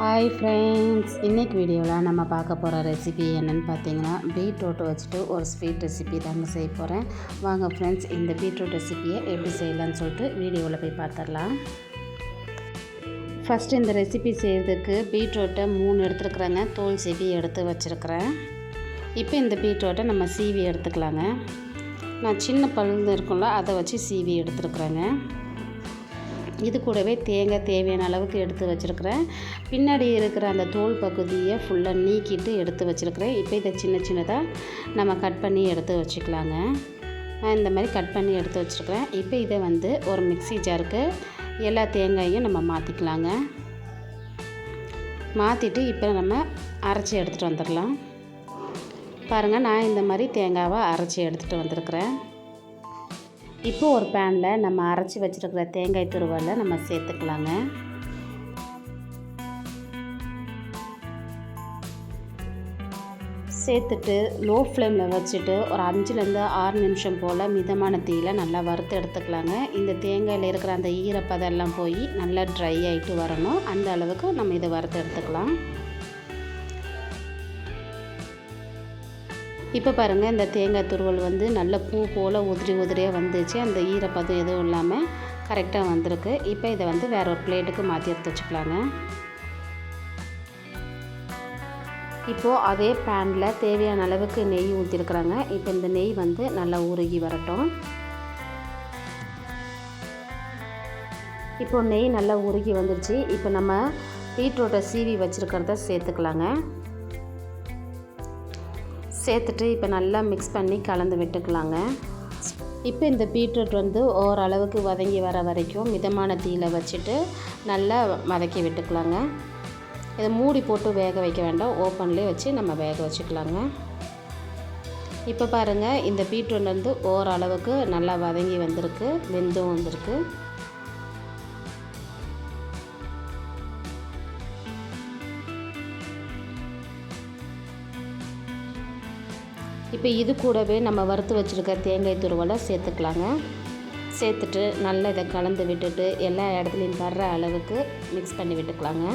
Hi friends இன்றைக்கி வீடியோவில் நம்ம பார்க்க போகிற ரெசிபி என்னென்னு பார்த்தீங்கன்னா பீட்ரூட் வச்சுட்டு ஒரு ஸ்வீட் ரெசிபி தாங்க செய்ய போகிறேன் வாங்க ஃப்ரெண்ட்ஸ் இந்த பீட்ரூட் ரெசிபியை எப்படி செய்யலாம்னு சொல்லிட்டு வீடியோவில் போய் பார்த்துடலாம். ஃபஸ்ட்டு இந்த ரெசிபி செய்கிறதுக்கு பீட்ரூட்டை மூணு எடுத்துருக்குறேங்க. தோல் சீவி எடுத்து வச்சுருக்கிறேன். இப்போ இந்த பீட்ரூட்டை நம்ம சீவி எடுத்துக்கலாங்க. நான் சின்ன பழுந்து இருக்கும்ல அதை வச்சு சீவி எடுத்துருக்குறேங்க. இது கூடவே தேங்காய் தேவையான அளவுக்கு எடுத்து வச்சுருக்கிறேன். பின்னாடி இருக்கிற அந்த தோல் பகுதியை ஃபுல்லாக நீக்கிட்டு எடுத்து வச்சுருக்கிறேன். இப்போ இதை சின்ன சின்னதாக நம்ம கட் பண்ணி எடுத்து வச்சுக்கலாங்க. நான் இந்த மாதிரி கட் பண்ணி எடுத்து வச்சுருக்கிறேன். இப்போ இதை வந்து ஒரு மிக்சி ஜாருக்கு எல்லா தேங்காயும் நம்ம மாற்றிக்கலாங்க மாற்றிட்டு இப்போ நம்ம அரைச்சி எடுத்துகிட்டு வந்துடலாம். பாருங்கள் நான் இந்த மாதிரி தேங்காவை அரைச்சி எடுத்துகிட்டு வந்திருக்கிறேன். இப்போ ஒரு பேனில் நம்ம அரைச்சி வச்சுருக்கிற தேங்காய் துருவலை நம்ம சேர்த்துக்கலாங்க. சேர்த்துட்டு லோ ஃப்ளேமில் வச்சுட்டு ஒரு அஞ்சுலேருந்து ஆறு நிமிஷம் போல் மிதமான தீயில் நல்லா வறுத்து எடுத்துக்கலாங்க. இந்த தேங்காயில் இருக்கிற அந்த ஈரப்பதெல்லாம் போய் நல்லா ட்ரை ஆகிட்டு வரணும். அந்த அளவுக்கு நம்ம இதை வறுத்து எடுத்துக்கலாம். இப்போ பாருங்கள் இந்த தேங்காய் துருவல் வந்து நல்ல பூ போல் உதிரி உதிரியாக வந்துச்சு. அந்த ஈரப்பதம் எதுவும் இல்லாமல் கரெக்டாக வந்திருக்கு. இப்போ இதை வந்து வேற ஒரு பிளேட்டுக்கு மாற்றி எடுத்து வச்சுக்கலாங்க. இப்போது அதே பேனில் தேவையான அளவுக்கு நெய் ஊற்றிருக்குறாங்க இப்போ இந்த நெய் வந்து நல்லா உருகி வரட்டும். இப்போ நெய் நல்லா உருகி வந்துடுச்சு இப்போ நம்ம பீட்ரூட்டை சீவி வச்சுருக்கிறத சேர்த்துக்கலாங்க. சேர்த்துட்டு இப்போ நல்லா மிக்ஸ் பண்ணி கலந்து விட்டுக்கலாங்க. இப்போ இந்த பீட்ரூட் வந்து ஓரளவுக்கு வதங்கி வர வரைக்கும் மிதமான தீயில் வச்சுட்டு நல்லா வதக்கி விட்டுக்கலாங்க. இதை மூடி போட்டு வேக வைக்க வேண்டாம். ஓப்பன்லேயே வச்சு நம்ம வேக வச்சுக்கலாங்க. இப்போ பாருங்கள் இந்த பீட்ரூட் வந்து ஓரளவுக்கு நல்லா வதங்கி வந்திருக்கு வெந்தும் வந்திருக்கு. இப்போ இது கூடவே நம்ம வறுத்து வச்சுருக்க தேங்காய் துருவலை சேர்த்துக்கலாங்க. சேர்த்துட்டு நல்லா இதை கலந்து விட்டுட்டு எல்லா இடத்துலையும் வர்ற அளவுக்கு மிக்ஸ் பண்ணி விட்டுக்கலாங்க.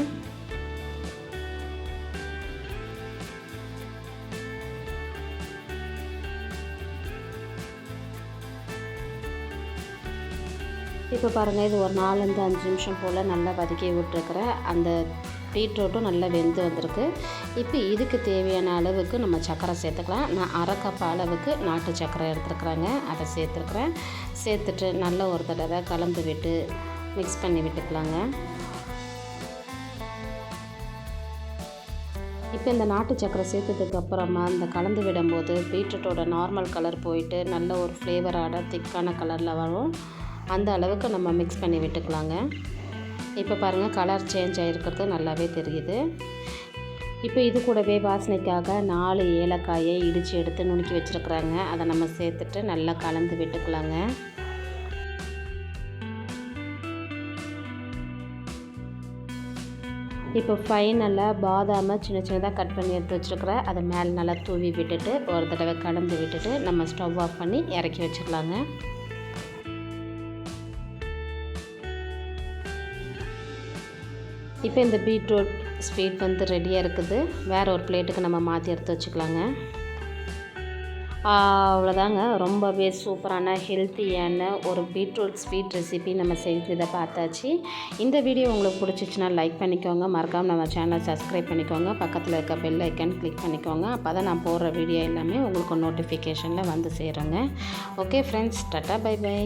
இப்போ பாருங்கள் இது ஒரு நாலஞ்சு அஞ்சு நிமிஷம் போல் நல்லா வதக்கி விட்டுருக்குறேன் அந்த பீட்ரூட்டும் நல்லா வெந்து வந்திருக்கு. இப்போ இதுக்கு தேவையான அளவுக்கு நம்ம சர்க்கரை சேர்த்துக்கலாம். நான் அரை கப் அளவுக்கு நாட்டு சர்க்கரை எடுத்துருக்குறேங்க. அதை சேர்த்துருக்குறேன். சேர்த்துட்டு நல்ல ஒரு தடவை கலந்து விட்டு மிக்ஸ் பண்ணி விட்டுக்கலாங்க. இப்போ இந்த நாட்டு சக்கரை சேர்த்ததுக்கு அப்புறமா இந்த கலந்து விடும்போது பீட்ரூட்டோட நார்மல் கலர் போயிட்டு நல்ல ஒரு ஃப்ளேவரான திக்கான கலரில் வரும். அந்த அளவுக்கு நம்ம மிக்ஸ் பண்ணி விட்டுக்கலாங்க. இப்போ பாருங்கள் கலர் சேஞ்ச் ஆகிருக்கிறது நல்லாவே தெரியுது. இப்போ இது கூடவே வாசனைக்காக நாலு ஏலக்காயை இடித்து எடுத்து நுணுக்கி வச்சுருக்குறாங்க. அதை நம்ம சேர்த்துட்டு நல்லா கலந்து விட்டுக்கலாங்க. இப்போ ஃபைனலாக பாதாமை சின்ன சின்னதாக கட் பண்ணி எடுத்து வச்சுருக்குறேன் அதை மேலே நல்லா தூவி விட்டுட்டு ஒரு தடவை கலந்து விட்டுட்டு நம்ம ஸ்டவ் ஆஃப் பண்ணி இறக்கி வச்சுக்கலாங்க இப்போ இந்த பீட்ரூட் ஸ்வீட் வந்து ரெடியாக இருக்குது. வேறு ஒரு பிளேட்டுக்கு நம்ம மாற்றி எடுத்து வச்சுக்கலாங்க. அவ்வளோதாங்க. ரொம்பவே சூப்பரான ஹெல்த்தியான ஒரு பீட்ரூட் ஸ்வீட் ரெசிபி நம்ம இதை பார்த்தாச்சு. இந்த வீடியோ உங்களுக்கு பிடிச்சிச்சின்னா லைக் பண்ணிக்கோங்க. மறக்காமல் நம்ம சேனலை சப்ஸ்கிரைப் பண்ணிக்கோங்க. பக்கத்தில் இருக்க பெல் ஐக்கன் கிளிக் பண்ணிக்கோங்க. அப்போ தான் நான் போடுற வீடியோ எல்லாமே உங்களுக்கு நோட்டிஃபிகேஷனில் வந்து சேருங்க. Okay friends tata bye bye